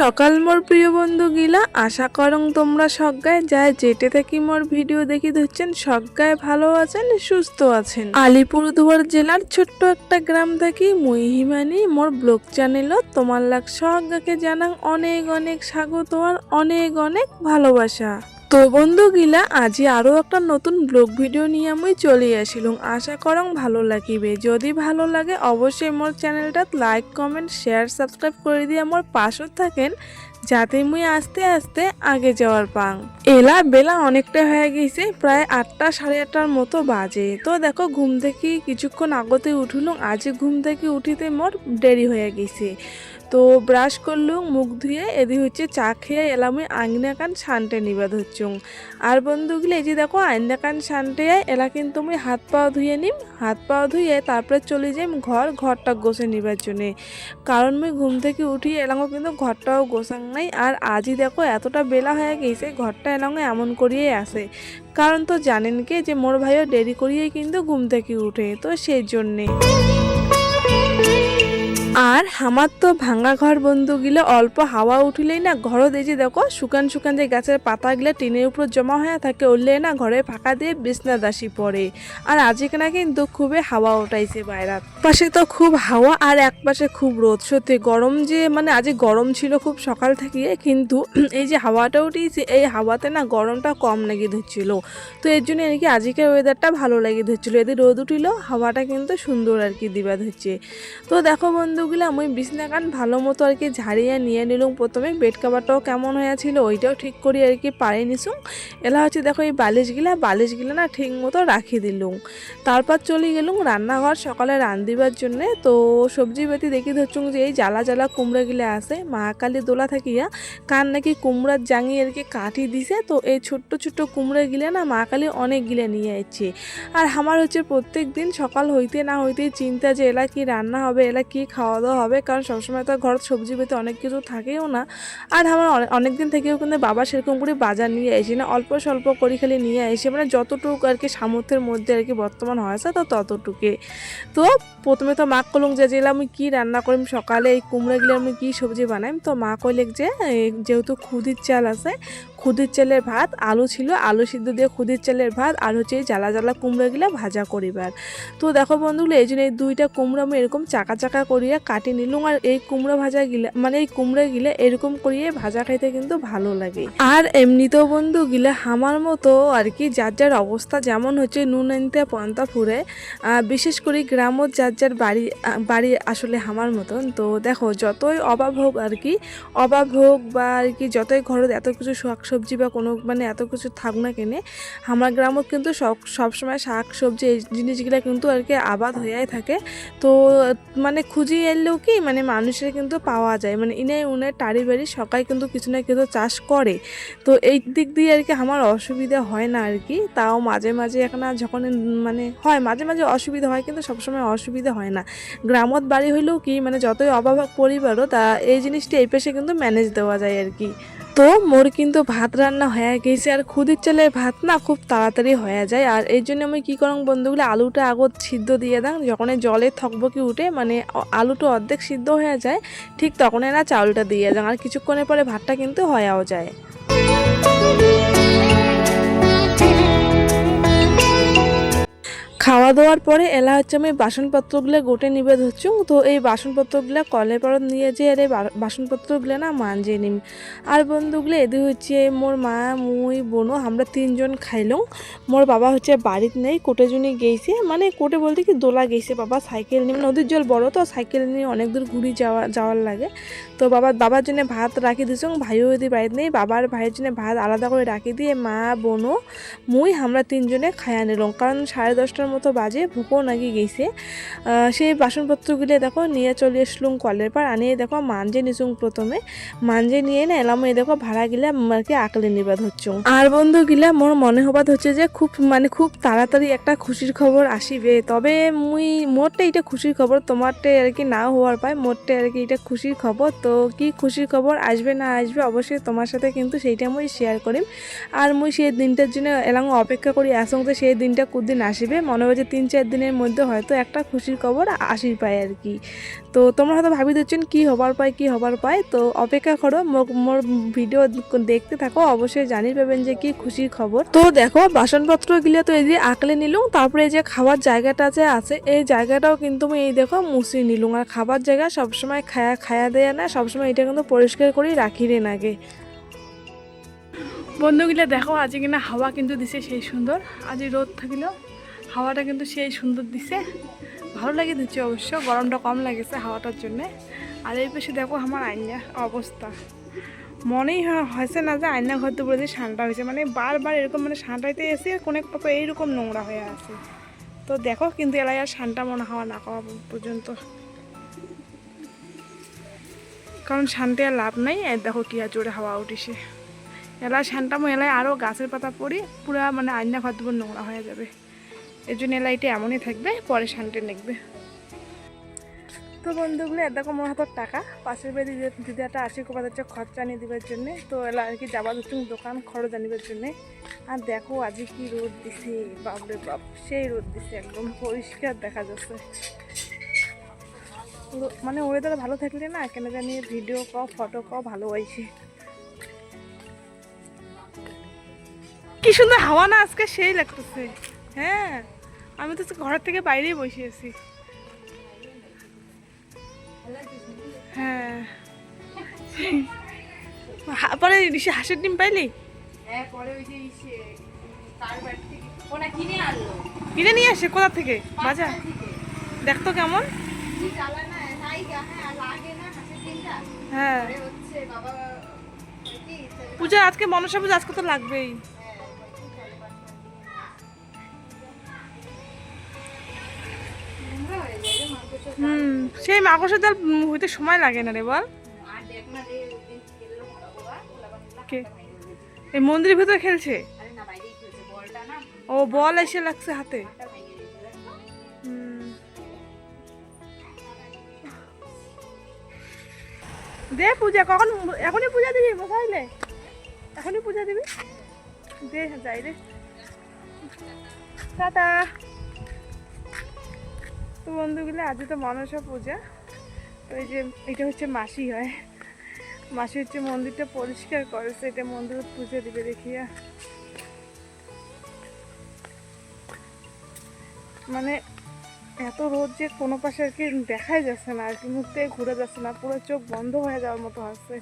সকাল মোর প্রিয় বন্ধু গিলা, আশা করং তোমরা সজ্ঞায় যায় যেটে থাকি মোর ভিডিও দেখি ধরছেন, সজ্ঞায় ভালো আছেন, সুস্থ আছেন। আলিপুরদুয়ার জেলার ছোট্ট একটা গ্রাম থাকি মুই হিমানি, মোর ব্লগ চ্যানেল তোমার লাগ সজ্ঞাকে জানাং অনেক অনেক স্বাগত আর অনেক অনেক ভালোবাসা। তো বন্ধু গিলা, আজি আরও একটা নতুন ব্লগ ভিডিও নিয়ে আমি চলে আসিলুম। আশা করং ভালো লাগিবে। যদি ভালো লাগে, অবশ্যই মোর চ্যানেলটাত লাইক, কমেন্ট, শেয়ার, সাবস্ক্রাইব করে দিয়ে আমার পাশও থাকেন, যাতে মুই আস্তে আস্তে আগে যাওয়ার পাং। এলা বেলা অনেকটা হয়ে গেছে, প্রায় আটটা সাড়ে আটটার মতো বাজে। তো দেখো, ঘুম থেকে কিছুক্ষণ আগতে উঠলুম। আজ ঘুম থেকে উঠিতে মোর দেরি হয়ে গেছে। তো ব্রাশ করলুম মুখ ধুয়ে এদি হচ্ছে চা খেয়ে এলাম ওই আঙিনা কান শানটে নিবাদ হচ্ছুং আর বন্ধুগুলো, এই যে দেখো আইনা কান শানটে এলা কিন্তু আমি হাত পাও ধুয়ে নিম, হাত পাও ধুয়ে তারপরে চলে যাই ঘর, ঘরটা গোছে নিবার জন্যে। কারণ আমি ঘুম থেকে উঠি এলাঙ্গো কিন্তু ঘরটাও গোছাং নাই, আর আজই দেখো এতটা বেলা হয়ে গেছে, ঘরটা এলাঙ্গো এমন করিয়ে আসে কারণ তো জানেন কে, যে মোর ভাইও দেরি করিয়েই কিন্তু ঘুম থেকে উঠে, তো সেই জন্যে। আর আমার তো ভাঙা ঘর বন্ধু গিলে অল্প হাওয়া উঠিলেই না ঘরও দেখি দেখো, শুকান শুকান যে গাছের পাতাগুলো টিনের উপর জমা হয়ে থাকে উঠলে না ঘরে ফাঁকা দিয়ে বিছনা দাসি পড়ে। আর আজকে না কিন্তু খুবই হাওয়া উঠাইছে বাইরাত। পাশে তো খুব হাওয়া আর এক পাশে খুব রোদ। সত্যি গরম যে মানে আজ গরম ছিল খুব সকাল থেকে, কিন্তু এই যে হাওয়াটা উঠিয়েছে, এই হাওয়াতে না গরমটা কম লেগে ধরছিল। তো এর জন্য আর কি আজকের ওয়েদারটা ভালো লেগে ধরছিল? এদের রোদ উঠিল, হাওয়াটা কিন্তু সুন্দর আর কি দিবা ধরছে। তো দেখো বন্ধুগুলো আমি বিছনা কান ভালো মতো আর কি ঝাড়িয়ে নিয়ে নিলুম প্রথমে। বেড কাভারটাও কেমন হয়েছিল ওইটাও ঠিক করি আর কি পাড়ে নিছুম এলা হচ্ছে দেখো এই বালিশগুলা বালিশগুলা না ঠিক মতো রাখি দিলুম। তারপর চলে গেলুম রান্নাঘর সকালে রান্ধিবার জন্যে। তো সবজি বেতি দেখি ধরছুম যে এই জ্বালা জ্বালা কুমড়া গিলা আছে মহাকালী দোলা থাকিয়া কার নাকি কুমড়ার জাঙি আর কি কাঠি দিছে। তো এই ছোট্ট ছোট্ট কুমড়া গিলা না মা কালী অনেক গিলা নিয়ে আসছে আর আমার হচ্ছে প্রত্যেক দিন সকাল হইতে না হইতে চিন্তা যে এলা কি রান্না হবে, এলা কি খাওয়া দাওয়া হবে, কারণ সবসময় তো ঘর সবজি পেতে অনেক কিছু থাকেও না। আর আমার অনেক দিন থেকেও কিন্তু বাবা সেরকম করে বাজার নিয়ে আসি না অল্প স্বল্প করে খালি নিয়ে আসি মানে যতটুকু আর কি সামর্থ্যের মধ্যে আর কি বর্তমান হয়েছে তো ততটুকে তো প্রথমে তো মা কলুম যে যে আমি কি রান্না করিম সকালে এই কুমড়াগুলো আমি কি সবজি বানাইম তো মা কইলেক যে যেহেতু খুদির চাল আছে খুদির চালের ভাত, আলু ছিল, আলু সিদ্ধ দিয়ে খুদির চালের ভাত আর হচ্ছে জ্বালা জ্বালা কুমড়াগুলা ভাজা করিবার। তো দেখো বন্ধুগুলো, এই জন্য এই দুইটা কুমড়ো আমি এরকম চাকা চাকা করিয়া কাটি নিলুম আর এই কুমড়ো ভাজা গিলা মানে এই কুমড়ো গিলা এরকম করিয়ে ভাজা খাইতে কিন্তু ভালো লাগে। আর এমনিতেও বন্ধু গিলা আমার মতো আর কি যার যার অবস্থা যেমন হচ্ছে নুন আনতে পন্তা ফুরে বিশেষ করে গ্রামত যার যার বাড়ি বাড়ি আসলে আমার মতন। তো দেখো যতই অভাব হোক আর কি, অভাব হোক বা আর কি যতই ঘরত এত কিছু সবজি বা কোনো মানে এত কিছু থাক না কেনে। আমার গ্রামও কিন্তু সব সবসময় শাক সবজি এই জিনিসগুলো কিন্তু আর কি আবাদ হয়েই থাকে। তো মানে খুঁজি এলেও কি মানে মানুষের কিন্তু পাওয়া যায়। মানে ইনে উনে টাড়ি বাড়ি সবাই কিন্তু কিছু না কিছু চাষ করে। তো এই দিক দিয়ে আর কি আমার অসুবিধা হয় না আর কি। তাও মাঝে মাঝে এখন যখন মানে হয়, মাঝে মাঝে অসুবিধা হয় কিন্তু সবসময় অসুবিধা হয় না। গ্রামত বাড়ি হইলেও কি মানে যতই অভাব পরিবারও তা এই জিনিসটি এই পেশে কিন্তু ম্যানেজ দেওয়া যায় আর কি। তো মোর কিন্তু ভাত রান্না হয়ে গেছে আর খুদির চালে ভাত না খুব তাড়াতাড়ি হয়ে যায়। আর এই জন্য আমি কী করং বন্ধুগুলো আলুটা আগত সিদ্ধ দিয়ে দাম যখন জলে থকবকি উঠে মানে আলুটা অর্ধেক সিদ্ধ হয়ে যায়, ঠিক তখন না চাউলটা দিয়ে দাম আর কিছুক্ষণের পরে ভাতটা কিন্তু হয়েও যায়। খাওয়া দাওয়ার পরে এলা হচ্ছে আমি বাসনপত্রগুলো গোটে নিবে ধরছুম তো এই বাসনপত্রগুলো কলের পরত নিয়ে যে এই বাসনপত্রগুলো না মানজে নিম। আর বন্ধুগুলো এদের হচ্ছে মোর মা, মুই, বোনো, আমরা তিনজন খাইলাম। মোর বাবা হচ্ছে বাড়িত নেই, কোটে জুনি গেছে মানে কোটে বলতে কি দোলা গেছে বাবা, সাইকেল নিয়ে নদীর জল বড় তো, সাইকেল নিয়ে অনেক দূর ঘুরি যাওয়া যাওয়ার লাগে। তো বাবা বাবার জন্য ভাত রাখি দিছুম ভাইও এদের বাড়িতে নেই। বাবার ভাইয়ের জন্য ভাত আলাদা করে রাখি দিয়ে মা, বোনো, মুই, আমরা তিনজনে খায়া নিলাম। কারণ সাড়ে দশটার মতো বাজে, ভুকও নাকি গেছে। সেই বাসনপত্রগুলো দেখো, নিয়ে চলে আসলুম কলের পার আনিয়ে দেখো, মানজে নিচুং প্রথমে। মানজে নিয়ে না এলাম, এই দেখো ভাড়া গিলা আর কি আকলে নিবাদ হচ্ছে। আর বন্ধু গিলা মোর মনে হবাদ হচ্ছে যে, খুব মানে খুব তাড়াতাড়ি একটা খুশির খবর আসিবে। তবে মুই, মোরটা এটা খুশির খবর, তোমারটা আর কি না হওয়ার পায়। মোরটা আর কি এটা খুশির খবর। তো কি খুশির খবর আসবে না আসবে, অবশ্যই তোমার সাথে কিন্তু সেইটা মুই শেয়ার করিম। আর মুই সেই দিনটার জন্য এলাম, অপেক্ষা করি আসং যে সেই দিনটা কুদিন আসিবে। মনে যে তিন চার দিনের মধ্যে হয়তো একটা খুশির খবর আসি পায় আর কি। তো তোমরা হয়তো ভাবি দিচ্ছেন কী হবার পায়, কী হবার পায়? তো অপেক্ষা করো মোর- ভিডিও দেখতে থাকো, অবশ্যই জানি পাবেন যে কি খুশির খবর। তো দেখো বাসনপত্র গিলে তো এই যে আঁকলে নিলুম, তারপরে এই যে খাওয়ার জায়গাটা যে আছে, এই জায়গাটাও কিন্তু আমি এই দেখো মুছি নিলুম। আর খাবার জায়গা সবসময় খায়া খায়া দেয় না, সবসময় এটা কিন্তু পরিষ্কার করেই রাখি রে নাগে। বন্ধুগুলো দেখো আজ কিনা হাওয়া কিন্তু দিছে, সেই সুন্দর। আজ রোদ থাকিলেও হাওয়াটা কিন্তু সেই সুন্দর দিছে। ভালো লাগে দিচ্ছে অবশ্য, গরমটা কম লাগেছে হাওয়াটার জন্য। আর এই পাশে দেখো আমার আইনা অবস্থা। মনেই হয়েছে না যে আয়না ঘর দুপুরে যে সানটা হয়েছে। মানে বারবার এরকম মানে সানটাইতে এসে কোনে পাপা এইরকম নোংরা হয়ে আছে। তো দেখো কিন্তু এলাই আর সানটা মনে হওয়া না করা পর্যন্ত। কারণ শান্তি আর লাভ নাই। আর দেখো কি আর জোরে হাওয়া উঠিছে। এলাই শান্তামো এলাই আরও গাছের পাতা পড়ি, পুরো মানে আয়না ঘর দুপুর নোংরা হয়ে যাবে। এর জন্য এলাইটা এমনই থাকবে, পরে শান্তি লিখবে তো বন্ধুগুলো দেখো আমার হাতের টাকা। পাশের বাড়ি একটা আশি কোপা হচ্ছে খরচা নিয়ে দিবার জন্যে। তো এলা আর কি যাবার হচ্ছে দোকান খরচ আনিবার জন্যে। আর দেখো আজকে কি রোদ দিছে, বাপরে বাপ, সেই রোদ দিছে একদম, পরিষ্কার দেখা যাচ্ছে। মানে ওয়েদার ভালো থাকলে না, কেন জানি ভিডিও ক ফটো ক ভালো হয়েছে। কি সুন্দর হাওয়া না আজকে, সেই লাগতেছে। হ্যাঁ। আমি তো ঘরের থেকে বাইরেই বসে আছি। হ্যাঁ। পরে হাঁসের ডিম পাইলি? হ্যাঁ কিনে নিয়ে আসে? কোথা থেকে? বাজার? দেখতো কেমন। হ্যাঁ হ্যাঁ। পূজা আজকে মনসা পূজা আজকে তো লাগবেই। হুম, সেই মাকড়সার জাল হইতে সময় লাগে না রে বল। কে? এই মন্দিরের ভিতরে খেলছে? ও বল এসে লাগছে হাতে। দে পূজা, কখন এখনই পূজা দিবি বসাইলে এখনই পূজা দিবি? দে, যাই রে। টাটা। তো বন্ধুগুলো আজ তো মনসা পূজা। তো এই যে, এটা হচ্ছে মাসি হয়। মাসি হচ্ছে মন্দিরটা পরিষ্কার করেছে, এটা মন্দির পুজো দিবে দেখিয়া। মানে এত রোদ যে কোনো পাশে আর কি দেখাই যাচ্ছে না, আর কি মুখ থেকে ঘুরে যাচ্ছে না, পুরো চোখ বন্ধ হয়ে যাওয়ার মতো হচ্ছে।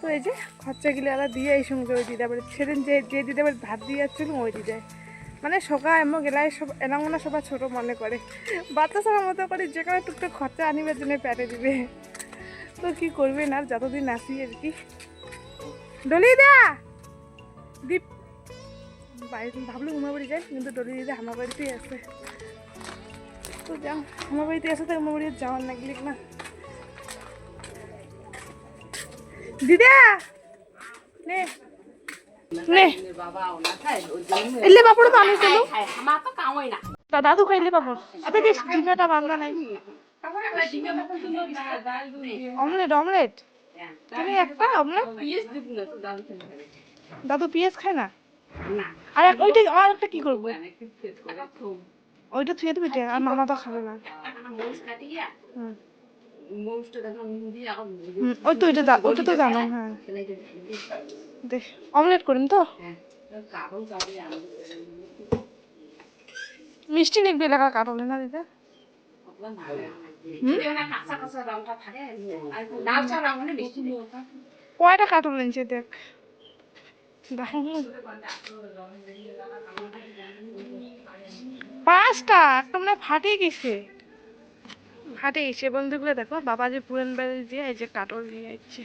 তো এই যে খরচা গিলে আলা দিয়ে এই সঙ্গে ওই দিদা বাড়ি সেদিন যে যে দিদা বাড়ি ভাত দিয়ে যাচ্ছিল ওই দিদায়। মানে সকাল এমন গেলায় সব এলাম না সবাই ছোট মনে করে। বাচ্চা সবার মতো করে যে কোনো টুকটাক খরচা আনিবার জন্য প্যাটে দিবে। তো কি করবেন আর যতদিন আসি আর কি। ডলিদা! দীপ বাইরে ভাবলো উমা বাড়ি যায় কিন্তু ডলি দিদি আমার বাড়িতেই আছে। তো যাও আমার বাড়িতে আছে তো আমার বাড়ি যাওয়ার না গেলে না। দিদা! নে। নে। এলে বাপড় তো আমার তো দাদু খাইলে বাপড় আপনি ডিমেটা বান্ধা নাই? Omelette omelette. তুমি একটা অমলেট। দাদু পেঁয়াজ খায় না? আর ওইটা আর একটা কি করব? ওইটা থুয়ে দেবে আর মামা তো খাবে না। ওই তো ওইটা ওইটা তো জানো হ্যাঁ। দেখ অমলেট করিম তো? মিষ্টি লিখবে এলাকা কাটলে না দিদা? কয়টা কাটল নিচে দেখ। দেখো পাঁচটা একটা মানে ফাটে গেছে। ফাটে গেছে। বন্ধুগুলো দেখো বাবা যে পুরান বাড়ি দিয়ে এই যে কাটল নিয়ে যাচ্ছে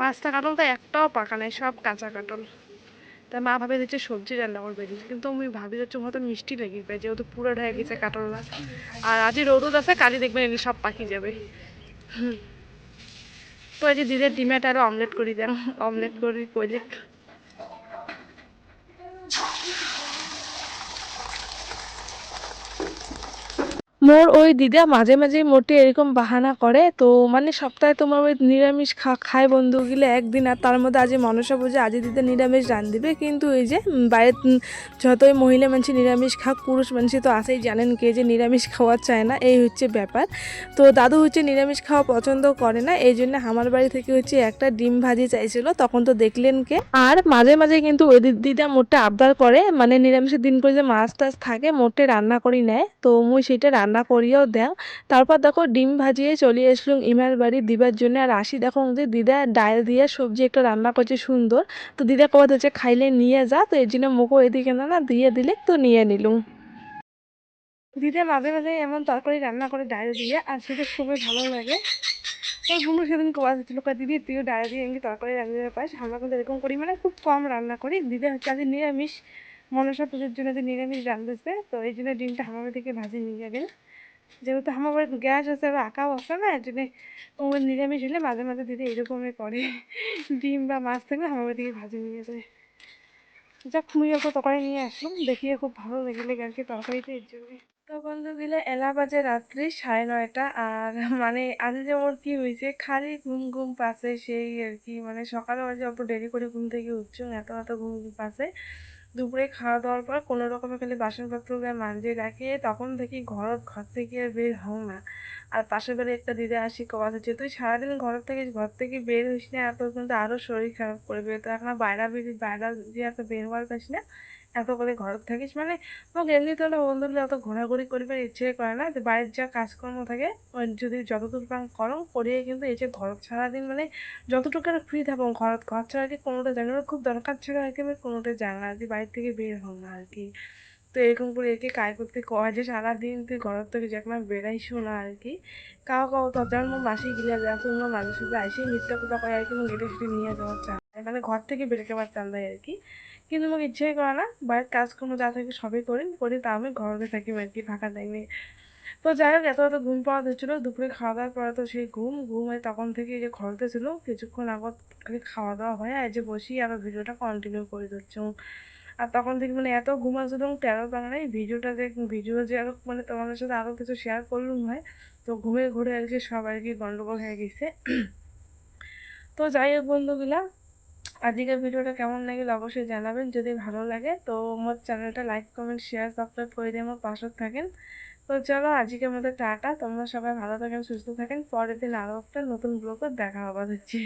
পাঁচটা কাটল তো একটাও পাকা নাই, সব কাঁচা কাটল তা মা ভাবে দিচ্ছে সবজি রান্না করবে কিন্তু আমি ভাবি যাচ্ছি হয়তো মিষ্টি লেগে যেহেতু পুরো ঢেকে গেছে কাটলটা আর আজই রোদ আছে কালি দেখবেন এগুলো সব পাকি যাবে। তো এই যে দিদের ডিমেটা আরও অমলেট করি দেন অমলেট করি কইলে মোর ওই দিদা মাঝে মাঝে মোটে এরকম বাহানা করে, তো মানে সপ্তাহে তোমার ওই নিরামিষ খা, খায় বন্ধুগুলো একদিন আর তার মধ্যে আজ মনসা পুজো আজ দিদা নিরামিষ রান দিবে। কিন্তু এই যে বাইরে যতই মহিলা মানুষ নিরামিষ খাক, পুরুষ মানুষ তো আসেই জানেন কে যে নিরামিষ খাওয়া চায় না, এই হচ্ছে ব্যাপার। তো দাদু হচ্ছে নিরামিষ খাওয়া পছন্দ করে না, এই জন্য আমার বাড়ি থেকে হচ্ছে একটা ডিম ভাজি চাইছিল, তখন তো দেখলেন কে। আর মাঝে মাঝে কিন্তু ওই দিদা মোটে আবদার করে মানে নিরামিষের দিন করে যে মাছ টাছ থাকে মোটে রান্না করি নেয়, তো মুই সেটা রান্না করিয়েও দেও তারপর দেখো ডিম ভাজিয়ে চলে আসলাম ইমার বাড়ি দিবার জন্য। আর আসি দেখো যে দিদা ডাল দিয়ে সবজি একটা রান্না করছে সুন্দর। তো দিদা কবাদ হচ্ছে খাইলে নিয়ে যা। তো এই জন্য মুখও এদিকে না না দিয়ে দিলে তো নিয়ে নিলুম। দিদা মাঝে মাঝে এমন তরকারি রান্না করে ডাল দিয়ে, আর সেটা খুবই ভালো লাগে। বুনু সেদিন কোয়া হচ্ছিল দিদি তুইও ডাল দিয়ে এমনি তরকারি রান্না পাস। আমরা কিন্তু এরকম করি মানে খুব কম রান্না করি। দিদা হচ্ছে আজ নিরামিষ। মনসা পুজোর জন্য নিরামিষ রাঁধতেছে তো এই জন্য ডিমটা বাড়ি থেকে ভাজি নিয়ে যাবেন যেহেতু আমার বাড়িতে গ্যাস আছে আর আঁকাও আছে না এর জন্য ওর নিরামিষ হলে মাঝে মাঝে দিদি এরকমই করে। ডিম বা মাছ থাকলে আমার বাড়ি থেকে ভাজি নিয়ে যায়। যাক মুই অল্প তরকারি নিয়ে আসলাম, দেখিয়ে খুব ভালো লেগে আর কি তরকারিটা এর জন্য। তো বন্ধু দিলে এলা বাজে রাত্রি, সাড়ে নয়টা, আর মানে আজ যে ওর কি হয়েছে, খালি ঘুম ঘুম পাচ্ছে সেই আর কি মানে সকালে অল্প দেরি করে ঘুম থেকে উঠছো এত এত ঘুম ঘুম পাচ্ছে। দুপুরে খাওয়া দাওয়ার পর কোনো রকমে খালি বাসনপত্র গায়ে মাঞ্জে রাখে। তখন দেখি ঘর ঘর থেকে আর বের হও না। আর পাশের বাড়ি একটা দিদি আসি কথা হচ্ছে, তুই সারাদিন ঘর থেকে ঘর থেকে বের হইস না, এত কিন্তু আরও শরীর খারাপ করবে তো এখন বাইরে বেরিয়ে বাইরে যে এত বের হওয়ার পাস না এত করে ঘর থাকিস মানে? আমাকে এমনি তো বন্ধুরা অত ঘোরাঘুরি করবার ইচ্ছে করে না। যে বাড়ির যা কাজকর্ম থাকে যদি যতদূর পান করো। করিয়ে কিন্তু এই যে ঘর সারাদিন মানে যতটুকু আর ফ্রি থাকো ঘর ঘর ছাড়া কি কোনোটা জানি না। খুব দরকার ছাড়া আর কি আমি কোনোটা জানি না। আর কি বাড়ির থেকে বের হও না আর কি। তো এরকম করে একে কাজ করতে কয় যে সারাদিন তুই ঘরের থেকে যে একবার বেড়াইছো না আর কি। কাউ কাউ তো যেমন মোর মাসি গিলা তো মোর মাঝে সাথে আইসি মিথ্যা কথা কয় আর কি। মোক গেটে সেটে নিয়ে যাওয়ার চান মানে ঘর থেকে বেরোতে পার চান দেয় আর কি। কিন্তু মোক ইচ্ছেই করে না, বাড়ির কাজকর্ম যা থাকে সবই করি করি তা আমি ঘরে থাকি আর কি ফাঁকা টাইমে তো যাই হোক, এত এত ঘুম পাওয়া যাচ্ছিল দুপুরে খাওয়া দাওয়ার পরে তো সেই ঘুম ঘুম তখন থেকে যে ঘরতে ছিল কিছুক্ষণ আগত খাওয়া দাওয়া হয় আর যে বসি আরও ভিডিওটা কন্টিনিউ করে দিচ্ছি। আর তখন থেকে মানে এত ঘুম আসছিল তেরো বাংলা এই ভিডিওটা যে, ভিডিও যে আরও মানে তোমাদের সাথে আরও কিছু শেয়ার করলুম হয় তো ঘুমে ঘুরে আর কি সব আর কি গন্ডগোল হয়ে গেছে। তো যাই হোক বন্ধুগুলা আজকের ভিডিওটা কেমন লাগল অবশ্যই জানাবেন। যদি ভালো লাগে, তো আমার চ্যানেলটা লাইক, কমেন্ট শেয়ার সাবস্ক্রাইব করে দিয়ে আমার পাশে থাকেন। তো চলো, আজকের মধ্যে টাটা। তোমরা সবাই ভালো থাকেন, সুস্থ থাকেন। পরের দিন আরও একটা নতুন ব্লগে দেখা হবার হচ্ছে।